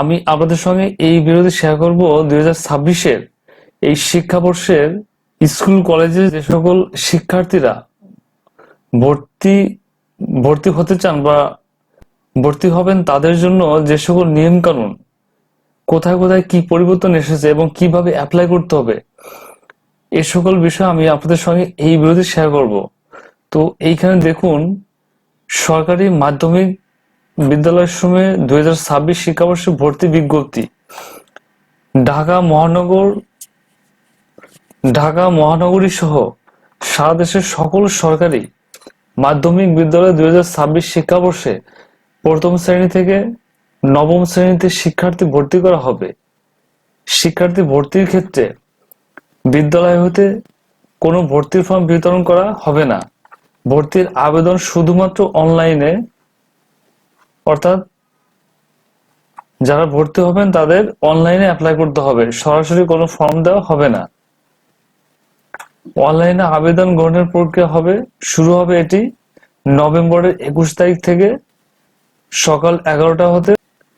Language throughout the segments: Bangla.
আমি আপনাদের সঙ্গে এই বিরোধী শেয়ার করব দুই হাজার ছাব্বিশের এই শিক্ষাবর্ষের স্কুল, কলেজে যে সকল শিক্ষার্থীরা ভর্তি ভর্তি হতে চান বা ভর্তি হবেন, তাদের জন্য যে সকল নিয়ম কানুন কোথায় কোথায় কি পরিবর্তন এসেছে এবং কীভাবে অ্যাপ্লাই করতে হবে, এ সকল বিষয় আমি আপনাদের সঙ্গে এই বিরোধী শেয়ার করব। তো এইখানে দেখুন, সরকারি মাধ্যমিক বিদ্যালয়ের সময় দুই হাজার ছাব্বিশ শিক্ষাবর্ষে ভর্তি বিজ্ঞপ্তি। ঢাকা মহানগর ঢাকা মহানগরী সহ সারা দেশের সকল সরকারি মাধ্যমিক বিদ্যালয় দুই হাজার ছাব্বিশ শিক্ষাবর্ষে প্রথম শ্রেণি থেকে নবম শ্রেণীতে শিক্ষার্থী ভর্তি করা হবে। শিক্ষার্থী ভর্তির ক্ষেত্রে বিদ্যালয় হতে কোনো ভর্তির ফর্ম বিতরণ করা হবে না। ভর্তির আবেদন শুধুমাত্র অনলাইনে অর্থাৎ যারা ভর্তি হবেন তাদের অনলাইনে অ্যাপ্লাই করতে হবে। সরাসরি কোনো ফর্ম দেওয়া হবে না। অনলাইনে আবেদন গ্রহণের প্রক্রিয়া হবে, শুরু হবে এটি নভেম্বরের একুশ তারিখ থেকে সকাল এগারোটা হতে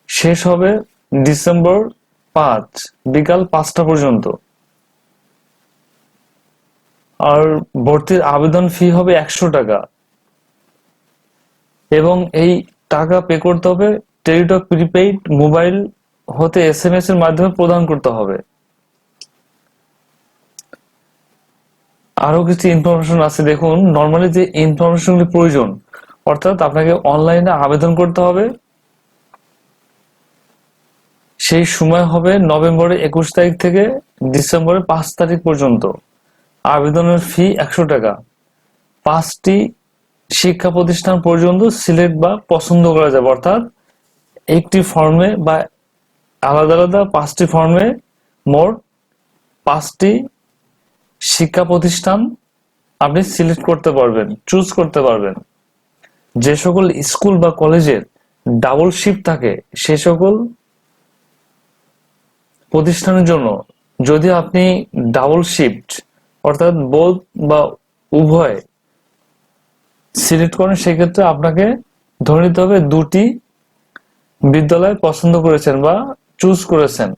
শেষ হবে ডিসেম্বর পাঁচ, বিকাল পাঁচটা পর্যন্ত। আর ভর্তির আবেদন ফি হবে একশো টাকা। এবং এই টাকা পে করতে হবে টেলিটক প্রিপেইড মোবাইল হতে এস এম এস এর মাধ্যমে প্রদান করতে হবে। আরও কিছু ইনফরমেশন আছে, দেখুন নর্মালি যে ইনফরমেশন প্রয়োজন, অর্থাৎ আপনাকে অনলাইনে আবেদন করতে হবে। সেই সময় হবে নভেম্বরের একুশ তারিখ থেকে ডিসেম্বরের পাঁচ তারিখ পর্যন্ত। আবেদনের ফি একশো টাকা। পাঁচটি শিক্ষা প্রতিষ্ঠান পর্যন্ত সিলেক্ট বা পছন্দ করা যাবে, অর্থাৎ একটি ফর্মে বা আলাদা আলাদা পাঁচটি ফর্মে মোট পাঁচটি শিক্ষা প্রতিষ্ঠান আপনি সিলেক্ট করতে পারবেন চুজ করতে পারবেন। যে সকল স্কুল বা কলেজের ডাবল শিফট থাকে, সে সকল প্রতিষ্ঠানের জন্য যদি আপনি ডাবল শিফট অর্থাৎ বোধ বা উভয় সিলেক্ট করেন, সেক্ষেত্রে আপনাকে ধরে নিতে হবে দুটি বিদ্যালয় পছন্দ করেছেন বা চুজ করেছেন।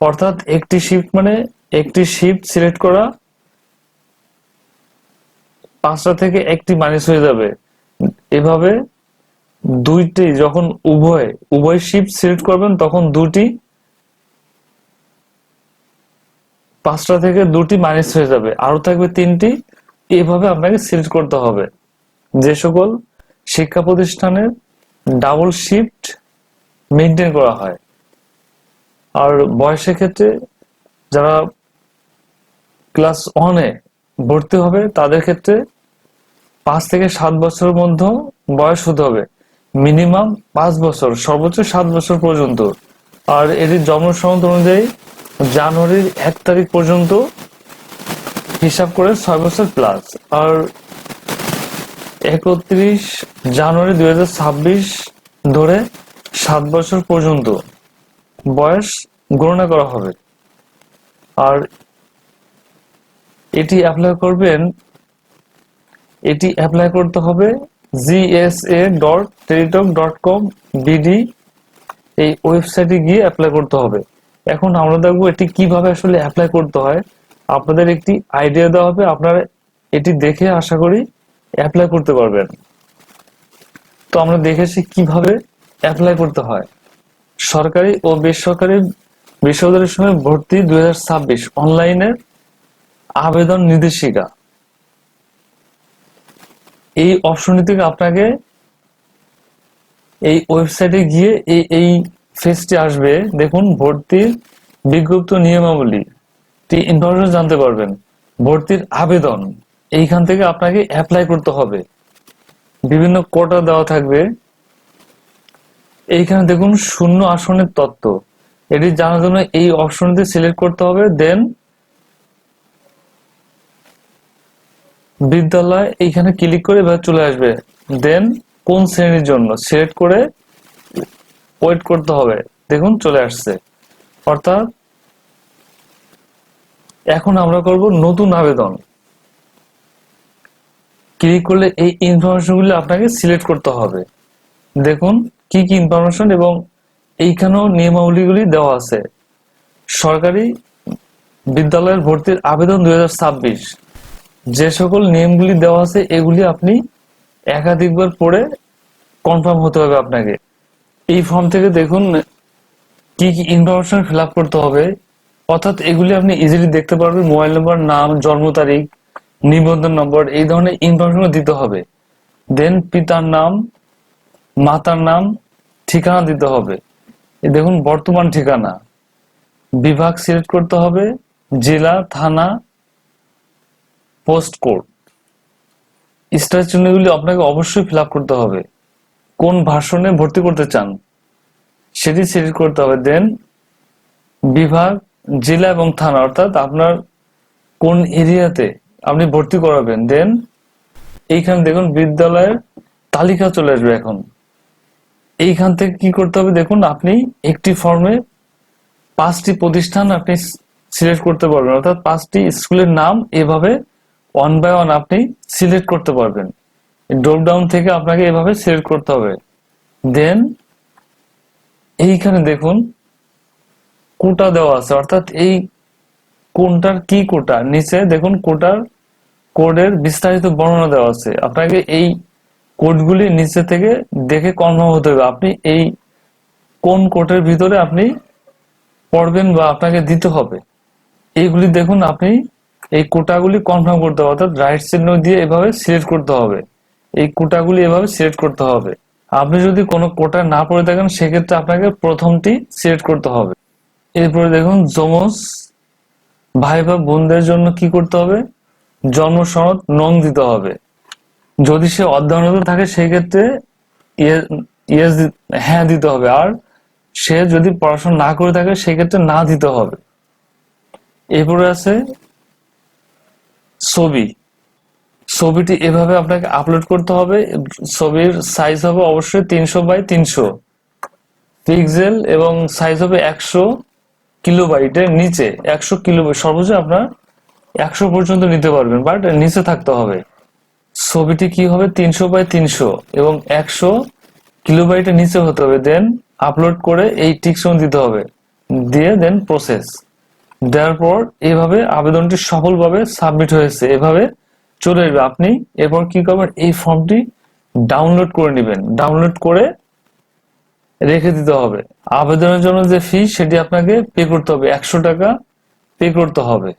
অর্থাৎ একটি শিফট মানে একটি শিফট সিলেক্ট করা পাঁচটা থেকে একটি মাইনাস হয়ে যাবে। এভাবে দুইটি যখন উভয় উভয় শিফট সিলেক্ট করবেন, তখন দুটি পাঁচটা থেকে দুটি মাইনাস হয়ে যাবে। আরও থাকবে তিনটি এভাবে আপনাকে সিলেক্ট করতে হবে। যে সকল শিক্ষা প্রতিষ্ঠানের ডাবল শিফট মেনটেন করা হয়। আর বয়সের ক্ষেত্রে যারা ক্লাস ওয়ানে ভর্তি হবে, তাদের ক্ষেত্রে পাঁচ থেকে সাত বছরের মধ্যে বয়স হতে হবে। মিনিমাম পাঁচ বছর, সর্বোচ্চ সাত বছর পর্যন্ত। আর এটির জন্ম অনুযায়ী জানুয়ারির এক তারিখ পর্যন্ত হিসাব করে ছয় বছর প্লাস আর একত্রিশ জানুয়ারি দুই হাজার ছাব্বিশ ধরে সাত বছর পর্যন্ত বয়স গণনা করা হবে। আর এটি অ্যাপ্লাই করবেন, এটি অ্যাপ্লাই করতে হবে GSA dot Teletalk dot com BD এই ওয়েবসাইটে গিয়ে অ্যাপ্লাই করতে হবে। এখন আমরা দেখব এটি কীভাবে আসলে অ্যাপ্লাই করতে হয়। আপনাদের একটি আইডিয়া দেওয়া হবে, আপনারা এটি দেখে আশা করি অ্যাপ্লাই করতে পারবেন। তো আমরা দেখেছি কীভাবে অ্যাপ্লাই করতে হয়। সরকারি ও বেসরকারি বিশ্ববিদ্যালয়ের সময় ভর্তি দুই ছাব্বিশ অনলাইনের আবেদন নির্দেশিকা। এই অপশনটি থেকে আপনাকে এই ওয়েবসাইটে গিয়ে এই এই ফেসটি আসবে। দেখুন, ভর্তির বিজ্ঞপ্ত নিয়মাবলী। ইনফরমেশন জানতে পারবেন। ভর্তির আবেদন। এইখান থেকে আপনাকে অ্যাপ্লাই করতে হবে। বিভিন্ন কোটা দেওয়া থাকবে। এইখানে দেখুন, শূন্য আসনের তত্ত্ব। এটি জানার জন্য এই অপশনটি সিলেক্ট করতে হবে। দেন বিদ্যালয় এইখানে ক্লিক করে এবার চলে আসবে। দেন কোন শ্রেণির জন্য? সিলেক্ট করে ওয়েট করতে হবে। দেখুন, চলে আসছে। অর্থাৎ এখন আমরা করব নতুন আবেদন। ক্লিক করলে এই ইনফরমেশনগুলো আপনাকে সিলেক্ট করতে হবে। দেখুন কি কি ইনফরমেশন এবং এইখানেও নিয়মাবলীগুলি দেওয়া আছে। সরকারি বিদ্যালয়ের ভর্তির আবেদন দুই হাজার ছাব্বিশ। যে সকল নিয়মগুলি দেওয়া আছে, এগুলি আপনি একাধিকবার পড়ে কনফার্ম হতে হবে আপনাকে। এই ফর্ম থেকে দেখুন কি কি ইনফরমেশন ফিল করতে হবে। অর্থাৎ এগুলি আপনি ইজিলি দেখতে পারবেন। মোবাইল নম্বর, নাম, জন্ম তারিখ, নিবন্ধন নম্বর, এই ধরনের ইনফরমেশন দিতে হবে। দেন পিতার নাম, মাতার নাম, ঠিকানা দিতে হবে। দেখুন, বর্তমান ঠিকানা। বিভাগ সিলেক্ট করতে হবে, জেলা, থানা পোস্ট কোড স্টার চিহ্নগুলি আপনাকে অবশ্যই ফিল করতে হবে। কোন ভাষণে ভর্তি করতে চান, সেটি সিলেক্ট করতে হবে। দেন বিভাগ জেলা এবং থানা, অর্থাৎ আপনার কোন এরিয়াতে আপনি ভর্তি করাবেন, দেন এইখানে দেখুন বিদ্যালয়ের তালিকা চলে আসবে এখন। এইখান থেকে কি করতে হবে, দেখুন আপনি একটি ফর্মে পাঁচটি প্রতিষ্ঠান আপনি সিলেক্ট করতে পারবেন, অর্থাৎ পাঁচটি স্কুলের নাম এভাবে ওয়ান বাই ওয়ান আপনি সিলেক্ট করতে পারবেন। ড্রপ ডাউন থেকে আপনাকে এভাবে সিলেক্ট করতে হবে। দেন এইখানে দেখুন কোটা দেওয়া আছে, অর্থাৎ এই কোনটার কি কোটা? নিচে দেখুন কোটার কোডের বিস্তারিত বর্ণনা দেওয়া আছে। আপনাকে এই কোডগুলি নিচে থেকে দেখে কনফার্ম হতে হবে। আপনি এই কোন কোটের ভিতরে আপনি পড়বেন বা আপনাকে দিতে হবে। এইগুলি দেখুন, আপনি এই কোটাগুলি কনফার্ম করতে হবে, অর্থাৎ রাইট চিহ্ন দিয়ে এভাবে সিলেক্ট করতে হবে। এই কোটাগুলি এভাবে সিলেক্ট করতে হবে। আপনি যদি কোনো কোটা না পড়ে থাকেন, সেক্ষেত্রে আপনাকে প্রথমটি সিলেক্ট করতে হবে। এরপরে দেখুন জমজ ভাই বা বোনদের জন্য কি করতে হবে? জন্ম সনদ নং দিতে হবে। যদি সে অধ্যয়নরত থাকে, সেই ক্ষেত্রে ইয়েস হ্যাঁ দিতে হবে। আর সে যদি পড়াশোনা না করে থাকে সেক্ষেত্রে না দিতে হবে। এরপরে আছে ছবি। ছবিটি এভাবে আপনাকে আপলোড করতে হবে। ছবির সাইজ হবে অবশ্যই তিনশো বাই তিনশো। পিক্সেল এবং সাইজ হবে একশো। কিলোবাইটের নিচে একশো কিলো সর্বোচ্চ আপনার একশো পর্যন্ত নিতে পারবেন বাট নিচে থাকতে হবে। ছবিটি কি হবে? তিনশো বাই তিনশো এবং একশো কিলোবাইটের নিচে হতে হবে। দেন আপলোড করে এই টিকসন দিতে হবে। দিয়ে দেন প্রসেস দেওয়ার পর এভাবে আবেদনটি সফলভাবে সাবমিট হয়েছে। এভাবে চলে আসবে। আপনি এরপর কি করবেন? এই ফর্মটি ডাউনলোড করে নেবেন। ডাউনলোড করে রেখে দিতে হবে। আবেদনের জন্য যে ফি সেটি আপনাকে পে করতে হবে। একশো টাকা পে করতে হবে।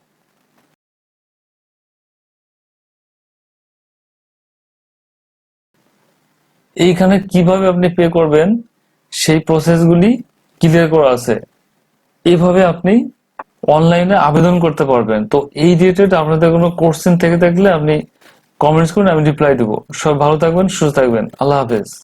এইখানে কীভাবে আপনি পে করবেন, সেই প্রসেসগুলি ক্লিয়ার করা আছে। এইভাবে আপনি অনলাইনে আবেদন করতে পারবেন। তো এই রিলেটেড আপনাদের কোনো কোশ্চেন থেকে থাকলে আপনি কমেন্টস করুন, আমি রিপ্লাই দেবো। সব ভালো থাকবেন, সুস্থ থাকবেন। আল্লাহ হাফেজ।